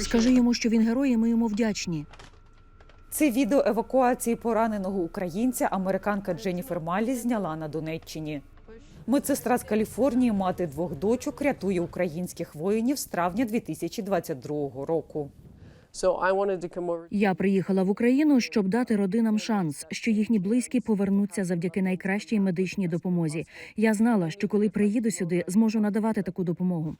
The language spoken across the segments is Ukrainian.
Скажи йому, що він герой, і ми йому вдячні. Це відео евакуації пораненого українця американка Дженніфер Малі зняла на Донеччині. Медсестра з Каліфорнії, мати двох дочок, рятує українських воїнів з травня 2022 року. Я приїхала в Україну, щоб дати родинам шанс, що їхні близькі повернуться завдяки найкращій медичній допомозі. Я знала, що коли приїду сюди, зможу надавати таку допомогу.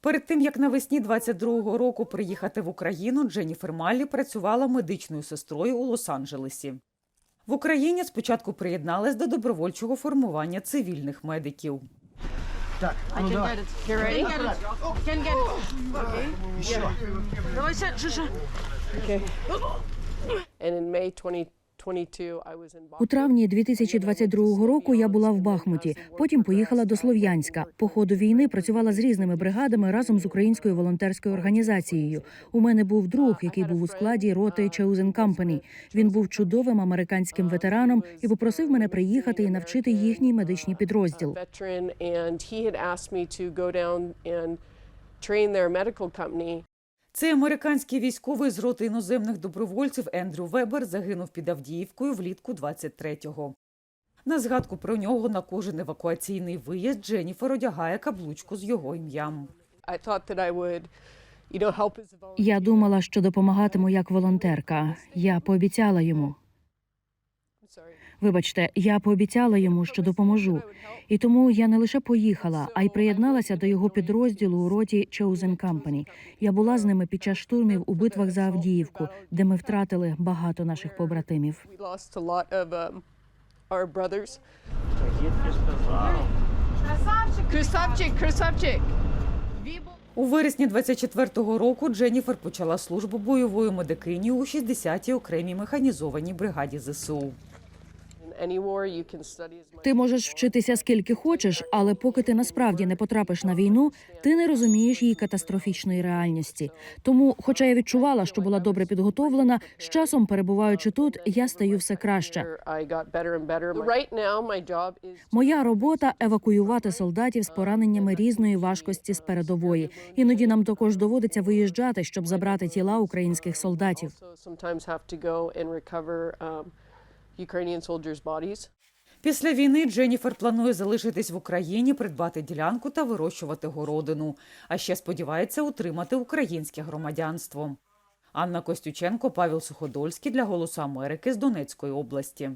Перед тим як навесні 22-го року приїхати в Україну, Дженніфер Маллі працювала медичною сестрою у Лос-Анджелесі. В Україні спочатку приєдналась до добровольчого формування цивільних медиків. I can get it. Get ready? Can get it. Can get it. Okay. Yeah. Okay. And in May 20. У травні 2022 року я була в Бахмуті. Потім поїхала до Слов'янська. По ходу війни працювала з різними бригадами разом з українською волонтерською організацією. У мене був друг, який був у складі роти Chosen Company. Він був чудовим американським ветераном і попросив мене приїхати і навчити їхній медичний підрозділ. train their medical company. Цей американський військовий з роти іноземних добровольців Ендрю Вебер загинув під Авдіївкою влітку 23-го. На згадку про нього на кожен евакуаційний виїзд Дженніфер одягає каблучку з його ім'ям. Я думала, що допомагатиму як волонтерка. Я пообіцяла йому. Вибачте, я пообіцяла йому, що допоможу. І тому я не лише поїхала, а й приєдналася до його підрозділу у роті Chosen Company. Я була з ними під час штурмів у битвах за Авдіївку, де ми втратили багато наших побратимів. Um. Красавчик! Красавчик, красавчик. У вересні 24-го року Дженніфер почала службу бойовою медикиню у 60-й окремій механізованій бригаді ЗСУ. Ти можеш вчитися скільки хочеш, але поки ти насправді не потрапиш на війну, ти не розумієш її катастрофічної реальності. Тому, хоча я відчувала, що була добре підготовлена, з часом перебуваючи тут, я стаю все краще. Моя робота евакуювати солдатів з пораненнями різної важкості з передової. Іноді нам також доводиться виїжджати, щоб забрати тіла українських солдатів. Ukrainian soldiers' bodies. Після війни Дженніфер планує залишитись в Україні, придбати ділянку та вирощувати городину. А ще сподівається утримати українське громадянство. Анна Костюченко, Павел Суходольський для Голосу Америки з Донецької області.